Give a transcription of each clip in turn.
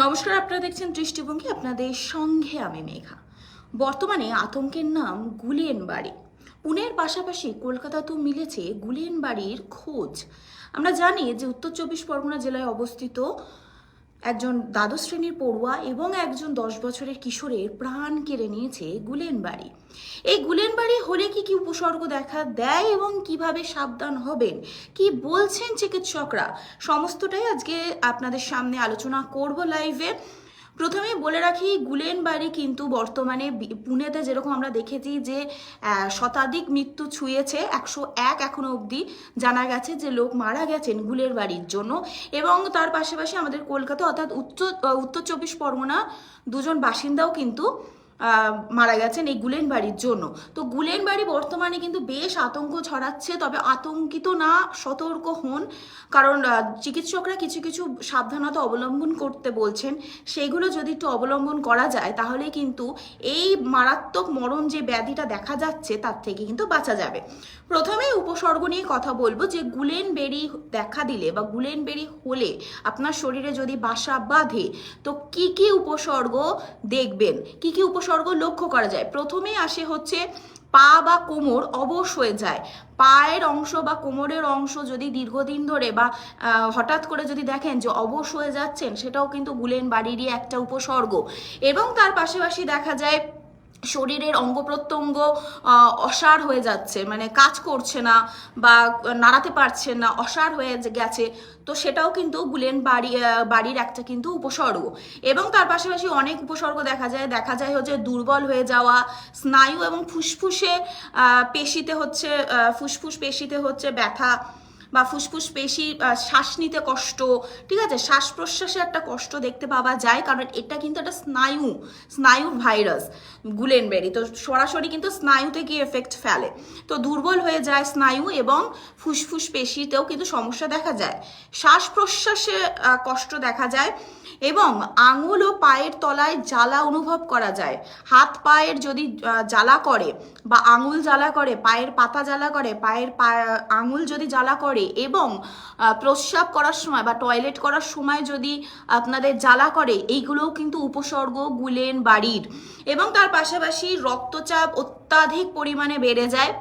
নমস্কার, আপনারা দেখছেন দৃষ্টিভঙ্গি, আপনাদের সঙ্গে আমি মেঘা। বর্তমানে আতঙ্কের নাম গুলিয়েন বাড়ি পুনের পাশাপাশি কলকাতা তো মিলেছে গুলিয়েন বাড়ির খোঁজ। আমরা জানি যে উত্তর চব্বিশ পরগনা জেলায় অবস্থিত একজন দ্বাদশ শ্রেণির পড়ুয়া এবং একজন দশ বছরের কিশোরের প্রাণ কেড়ে নিয়েছে গুলেনবাড়ি। এই গুলেনবাড়ি হলে কি কি উপসর্গ দেখা দেয় এবং কীভাবে সাবধান হবেন? কি বলছেন চিকিৎসকরা? সমস্তটাই আজকে আপনাদের সামনে আলোচনা করব লাইভে প্রথমেই বলে রাখি গুলেন বাড়ি কিন্তু বর্তমানে পুনেতে যেরকম আমরা দেখেছি যে শতাধিক মৃত্যু ছুঁয়েছে, একশো এক এখনও অবধি জানা গেছে যে লোক মারা গেছেন গুলের বাড়ির জন্য। এবং তার পাশাপাশি আমাদের কলকাতা অর্থাৎ উত্তর উত্তর চব্বিশ পরগনা দুজন বাসিন্দাও কিন্তু মারা গেছেন এই গুলেন বাড়ির জন্য। তো গুলেন বাড়ি বর্তমানে কিন্তু বেশ আতঙ্ক ছড়াচ্ছে, তবে আতঙ্কিত না, সতর্ক হন। কারণ চিকিৎসকরা কিছু কিছু সাবধানতা অবলম্বন করতে বলছেন। সেগুলো যদি একটু অবলম্বন করা যায়, তাহলে কিন্তু এই মারাত্মক মরণ যে ব্যাধিটা দেখা যাচ্ছে, তার থেকে কিন্তু বাঁচা যাবে। প্রথমেই উপসর্গ নিয়ে কথা বলব যে গুলেন বেরি দেখা দিলে বা গুলেন বেরি হলে আপনার শরীরে যদি বাসা বাঁধে, তো কি কি উপসর্গ দেখবেন? কি কি উপসর্গ লক্ষ্য করা যায়। প্রথমেই আসে হচ্ছে পা বা কোমর অবশ হয়ে যায়। পায়ের অংশ বা কোমরের অংশ যদি দীর্ঘদিন ধরে বা হঠাৎ করে যদি দেখেন যে অবশ হয়ে যাচ্ছেন, সেটাও কিন্তু গুলেন বাড়িরই একটা উপসর্গ। এবং তার পাশাপাশি দেখা যায় শরীরের অঙ্গ প্রত্যঙ্গ অসার হয়ে যাচ্ছে মানে কাজ করছে না বা নাড়াতে পারছে না অসার হয়ে গেছে, তো সেটাও কিন্তু গুলেন বাড়ি বাড়ির একটা কিন্তু উপসর্গ। এবং তার পাশাপাশি অনেক উপসর্গ দেখা যায় দেখা যায় হচ্ছে দুর্বল হয়ে যাওয়া, স্নায়ু এবং ফুসফুসে পেশিতে হচ্ছে ফুসফুস পেশিতে হচ্ছে ব্যথা বা ফুসফুস পেশি শ্বাস নিতে কষ্ট, ঠিক আছে? শ্বাস প্রশ্বাসে একটা কষ্ট দেখতে পাওয়া যায়, কারণ এটা কিন্তু একটা স্নায়ু স্নায়ু ভাইরাস, গুলেনবেরি। তো সরাসরি কিন্তু স্নায়ুতে গিয়ে এফেক্ট ফেলে। তো দুর্বল হয়ে যায় স্নায়ু এবং ফুসফুস পেশিতেও কিন্তু সমস্যা দেখা যায়। শ্বাস প্রশ্বাসে কষ্ট দেখা যায় এবং আঙুল ও পায়ের তলায় জ্বালা অনুভব করা যায়। হাত পায়ের যদি জ্বালা করে বা আঙুল জ্বালা করে, পায়ের পাতা জ্বালা করে, পায়ের আঙুল যদি জ্বালা করে এবং প্রস্রাব করার সময় বা টয়লেট করার সময় যদি আপনাদের জ্বালা করে, এইগুলোও কিন্তু উপসর্গ, গুলেন, বাড়ির এবং তার পাশাপাশি রক্তচাপ অত্যাধিক পরিমাণে বেড়ে যায়।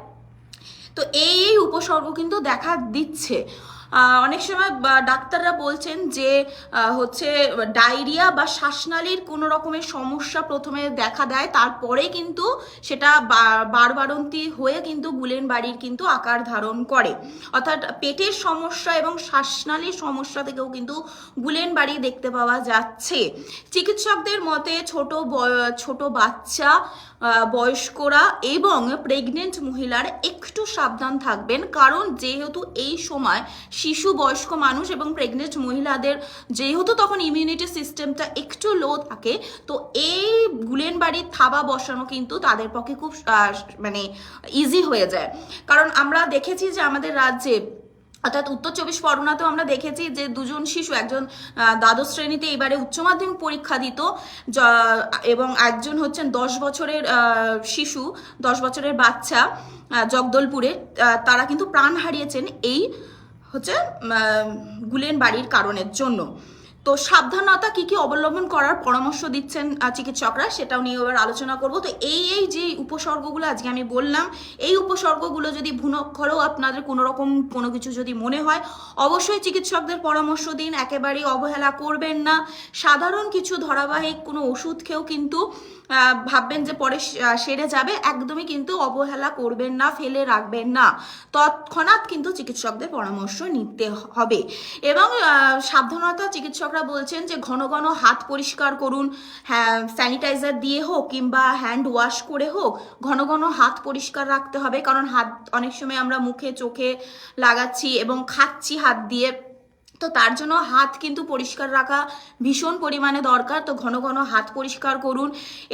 তো এই এই উপসর্গ কিন্তু দেখা দিচ্ছে। অনেক সময় ডাক্তাররা বলছেন যে হচ্ছে ডায়রিয়া বা শ্বাসনালীর কোনো রকমের সমস্যা প্রথমে দেখা দেয়, তারপরে কিন্তু সেটা বারবারন্তি হয়ে কিন্তু গুলেন বাড়ির কিন্তু আকার ধারণ করে। অর্থাৎ পেটের সমস্যা এবং শ্বাসনালীর সমস্যা থেকেও কিন্তু গুলেন বাড়ি দেখতে পাওয়া যাচ্ছে। চিকিৎসকদের মতে ছোট ছোট বাচ্চা বয়স্করা এবং প্রেগনেন্ট মহিলার একটু সাবধান থাকবেন, কারণ যেহেতু এই সময় শিশু বয়স্ক মানুষ এবং প্রেগনেন্ট মহিলাদের, যেহেতু তখন ইমিউনিটি সিস্টেমটা একটু লো থাকে, তো এই গুলেন বাড়ির থাবা বসানো কিন্তু তাদের পক্ষে খুব মানে ইজি হয়ে যায়। কারণ আমরা দেখেছি যে আমাদের রাজ্যে, অর্থাৎ উত্তর চব্বিশ পরগনাতেও আমরা দেখেছি যে দুজন শিশু, একজন দ্বাদশ শ্রেণীতে এবারে উচ্চ মাধ্যমিক পরীক্ষা দিত এবং একজন হচ্ছেন দশ বছরের শিশু, দশ বছরের বাচ্চা জগদলপুরে তারা কিন্তু প্রাণ হারিয়েছেন এই হচ্ছে গুলেন বাড়ির কারণের জন্য। তো সাবধানতা কি কি অবলম্বন করার পরামর্শ দিচ্ছেন চিকিৎসকরা সেটাও নিয়ে এবার আলোচনা করব। তো এই এই যে উপসর্গগুলো আজকে আমি বললাম, এই উপসর্গগুলো যদি ভুনক্ষরেও আপনাদের কোনো রকম কোনো কিছু যদি মনে হয়, অবশ্যই চিকিৎসকদের পরামর্শ দিন, একেবারেই অবহেলা করবেন না। সাধারণ কিছু ধারাবাহিক কোনো ওষুধ খেয়েও কিন্তু ভাববেন যে পরে সেরে যাবে, একদমই কিন্তু অবহেলা করবেন না, ফেলে রাখবেন না। তৎক্ষণাৎ কিন্তু চিকিৎসকদের পরামর্শ নিতে হবে। এবং সাবধানতা সাবধানতা চিকিৎসকরা বলছেন যে ঘন ঘন হাত পরিষ্কার করুন হ্যাঁ স্যানিটাইজার দিয়ে হোক কিংবা হ্যান্ড ওয়াশ করে হোক, ঘন ঘন হাত পরিষ্কার রাখতে হবে। কারণ হাত, অনেক সময় আমরা মুখে, চোখে লাগাচ্ছি এবং খাচ্ছি হাত দিয়ে। তো তার জন্য হাত কিন্তু পরিষ্কার রাখা ভীষণ পরিমাণে দরকার। তো ঘন ঘন হাত পরিষ্কার করুন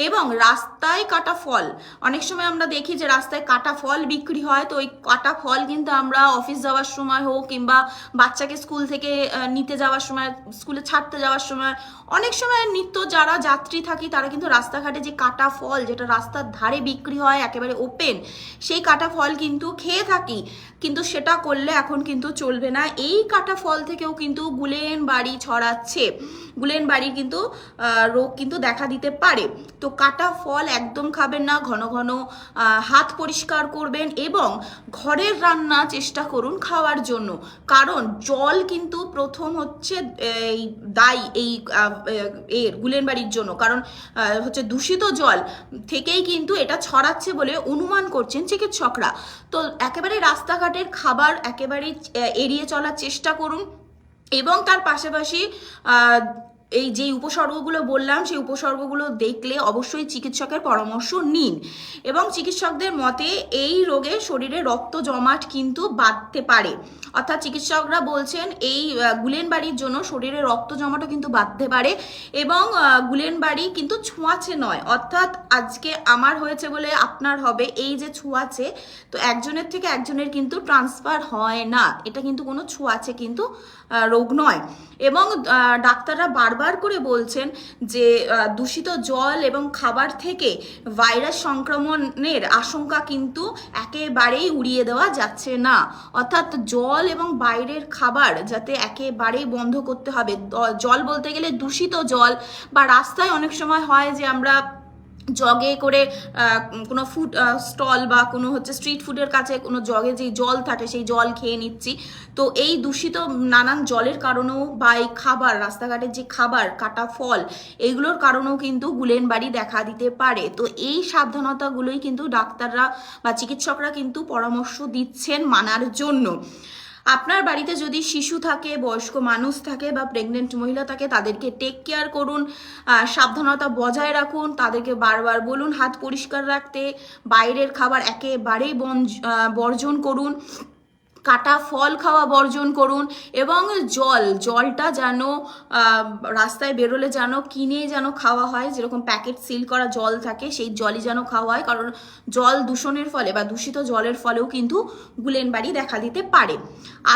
এবং রাস্তায় কাটা ফল, অনেক সময় আমরা দেখি যে রাস্তায় কাটা ফল বিক্রি হয়, তো ওই কাটা ফল কিন্তু আমরা অফিস যাওয়ার সময় হোক কিংবা বাচ্চাকে স্কুল থেকে নিতে যাওয়ার সময় স্কুলে ছাড়তে যাওয়ার সময়, অনেক সময় নিত্য যারা যাত্রী থাকি তারা কিন্তু রাস্তাঘাটে যে কাটা ফল যেটা রাস্তার ধারে বিক্রি হয়, একেবারে ওপেন সেই কাটা ফল কিন্তু খেয়ে থাকি। কিন্তু সেটা করলে এখন কিন্তু চলবে না। এই কাটা ফল থেকেও কিন্তু গুলেন বাড়ি ছড়াচ্ছে। গুলেন বাড়ির কিন্তু রোগ কিন্তু দেখা দিতে পারে। তো কাটা ফল একদম খাবেন না, ঘন ঘন হাত পরিষ্কার করবেন এবং ঘরের রান্না চেষ্টা করুন খাওয়ার জন্য। কারণ জল কিন্তু প্রথম হচ্ছে, এই দায়ী, এই এর, গুলেন বাড়ির জন্য। কারণ হচ্ছে দূষিত জল থেকেই কিন্তু এটা ছড়াচ্ছে বলে অনুমান করছেন চিকিৎসকরা। তো একেবারে রাস্তাঘাটের খাবার একেবারে এড়িয়ে চলার চেষ্টা করুন। এবং তার পাশাপাশি এই যে উপসর্গগুলো বললাম সেই উপসর্গগুলো দেখলে অবশ্যই চিকিৎসকের পরামর্শ নিন। এবং চিকিৎসকদের মতে এই রোগে শরীরে রক্ত জমাট কিন্তু বাঁধতে পারে। অর্থাৎ চিকিৎসকরা বলছেন এই আহ, গুলেনবাড়ির জন্য শরীরে রক্ত জমাটও কিন্তু বাঁধতে পারে এবং আহ, গুলেনবাড়ি কিন্তু ছোঁয়াচে নয়। অর্থাৎ আজকে আমার হয়েছে বলে আপনার হবে এই যে ছোঁয়াচে তো একজনের থেকে একজনের কিন্তু ট্রান্সফার হয় না। এটা কিন্তু কোনো ছোঁয়াচে কিন্তু রোগ নয়। এবং ডাক্তাররা বারবার করে বলছেন যে দূষিত জল এবং খাবার থেকে ভাইরাস সংক্রমণের আশঙ্কা কিন্তু একেবারেই উড়িয়ে দেওয়া যাচ্ছে না। অর্থাৎ জল এবং বাইরের খাবার যাতে একেবারেই বন্ধ করতে হবে। জল বলতে গেলে দূষিত জল বা রাস্তায় অনেক সময় হয় যে আমরা জগে করে কোনো ফুড স্টল বা কোনো হচ্ছে স্ট্রিট ফুডের কাছে কোনো জগে যে জল থাকে সেই জল খেয়ে নিচ্ছি। তো এই দূষিত নানান জলের কারণেও বা এই খাবার, রাস্তাঘাটের যে খাবার, কাটা ফল এইগুলোর কারণেও কিন্তু গুলেন বাড়ি দেখা দিতে পারে। তো এই সাবধানতাগুলোই কিন্তু ডাক্তাররা বা চিকিৎসকরা কিন্তু পরামর্শ দিচ্ছেন মানার জন্য। আপনার বাড়িতে যদি শিশু থাকে, বয়স্ক মানুষ থাকে বা প্রেগনেন্ট মহিলা থাকে, তাদেরকে টেক কেয়ার করুন সাবধানতা বজায় রাখুন, তাদেরকে বারবার বলুন, হাত পরিষ্কার রাখতে, বাইরের খাবার একেবারেই বর্জন করুন। কাটা ফল খাওয়া বর্জন করুন এবং জল, জলটা যেন রাস্তায় বেরোলে যেন কিনে যেন খাওয়া হয়, যেরকম প্যাকেট সিল করা জল থাকে, সেই জলই যেন খাওয়া হয়, কারণ জল দূষণের ফলে বা দূষিত জলের ফলেও কিন্তু গুলেন বাড়ি দেখা দিতে পারে।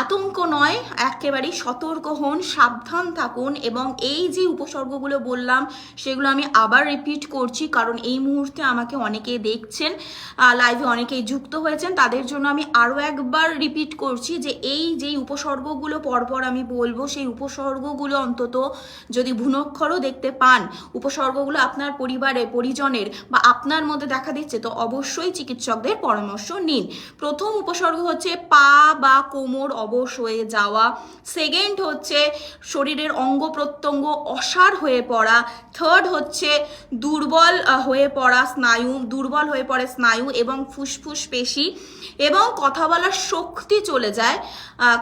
আতঙ্ক নয়, একেবারেই সতর্ক হন, সাবধান থাকুন এবং এই যে উপসর্গগুলো বললাম, সেগুলো আমি আবার রিপিট করছি, কারণ এই মুহূর্তে আমাকে অনেকে দেখছেন লাইভে অনেকেই যুক্ত হয়েছেন, তাদের জন্য আমি আরও একবার রিপিট করছি যে এই যেই উপসর্গগুলো পরপর আমি বলব, সেই উপসর্গগুলো অন্তত যদি ভুনক্ষরও দেখতে পান, উপসর্গগুলো আপনার পরিবারের পরিজনের বা আপনার মধ্যে দেখা দিচ্ছে, তো অবশ্যই চিকিৎসকদের পরামর্শ নিন। প্রথম উপসর্গ হচ্ছে পা বা কোমর অবশ হয়ে যাওয়া। সেকেন্ড হচ্ছে শরীরের অঙ্গ প্রত্যঙ্গ অসার হয়ে পড়া। থার্ড হচ্ছে দুর্বল হয়ে পড়া স্নায়ু, দুর্বল হয়ে পড়ে স্নায়ু এবং ফুসফুস পেশি। এবং কথা বলার শক্তি চলে যায়।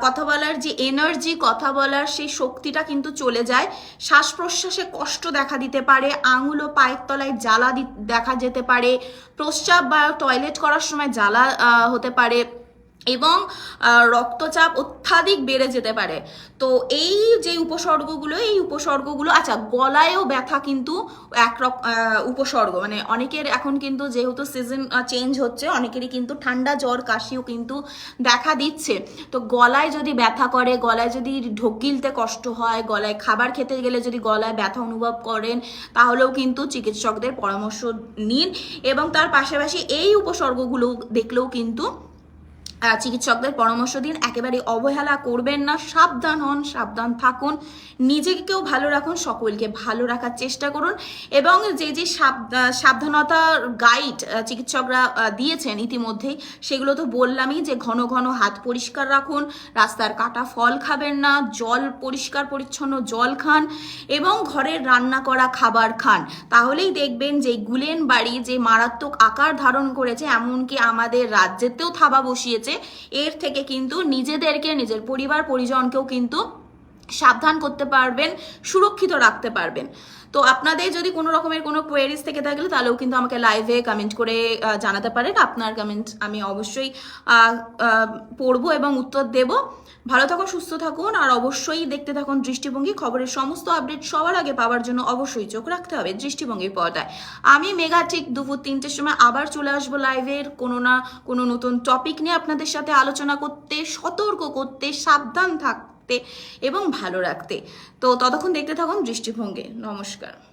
কথা বলার যে এনার্জি কথা বলার সেই শক্তিটা কিন্তু চলে যায়। শ্বাস প্রশ্বাসে কষ্ট দেখা দিতে পারে, আঙুল ও পায়ের তলায় জ্বালা দেখা যেতে পারে। প্রস্রাব বা টয়লেট করার সময় জ্বালা হতে পারে। এবং রক্তচাপ অত্যাধিক বেড়ে যেতে পারে। তো এই যে উপসর্গগুলো, এই উপসর্গগুলো আচ্ছা গলায়ও ব্যথা কিন্তু এক উপসর্গ। মানে অনেকের এখন কিন্তু যেহেতু সিজন চেঞ্জ হচ্ছে, অনেকেরই কিন্তু ঠান্ডা, জ্বর, কাশিও কিন্তু দেখা দিচ্ছে। তো গলায় যদি ব্যথা করে, গলায় যদি ঢোক গিলতে কষ্ট হয়, গলায় খাবার খেতে গেলে যদি গলায় ব্যথা অনুভব করেন, তাহলেও কিন্তু চিকিৎসকদের পরামর্শ নিন এবং তার পাশাপাশি এই উপসর্গগুলো দেখলেও কিন্তু চিকিৎসকদের পরামর্শ দিন একেবারে অবহেলা করবেন না সাবধান হন সাবধান থাকুন নিজেকেও ভালো রাখুন সকলকে ভালো রাখার চেষ্টা করুন এবং যে যে সাব- আহ, সাবধানতার গাইড চিকিৎসকরা দিয়েছেন ইতিমধ্যেই সেগুলো তো বললামই যে ঘন ঘন হাত পরিষ্কার রাখুন রাস্তার কাটা ফল খাবেন না জল পরিষ্কার পরিচ্ছন্ন জল খান এবং ঘরের রান্না করা খাবার খান। তাহলেই দেখবেন যে গুলেন বাড়ি যে মারাত্মক আকার ধারণ করেছে এমনকি আমাদের রাজ্যেতেও থাবা বসিয়েছে এর থেকে কিন্তু নিজেদেরকে নিজের পরিবার পরিজনকেও কিন্তু সাবধান করতে পারবেন, সুরক্ষিত রাখতে পারবেন। তো আপনাদের যদি কোনো রকমের কোনো কোয়েরিজ থেকে থাকলে তাহলেও কিন্তু আমাকে লাইভে কমেন্ট করে জানাতে পারেন। আপনার কমেন্ট আমি অবশ্যই পড়ব এবং উত্তর দেব। ভালো থাকুন, সুস্থ থাকুন, আর অবশ্যই দেখতে থাকুন দৃষ্টিভঙ্গি। খবরের সমস্ত আপডেট সবার আগে পাওয়ার জন্য অবশ্যই চোখ রাখতে হবে দৃষ্টিভঙ্গির পর্দায়। আমি মেগা ঠিক দুপুর তিনটের সময় আবার চলে আসব লাইভের কোনো না কোনো নতুন টপিক নিয়ে আপনাদের সাথে আলোচনা করতে, সতর্ক করতে, সাবধান থাকতে এবং ভালো রাখতে। তো ততক্ষণ দেখতে থাকুন দৃষ্টিভঙ্গে। নমস্কার।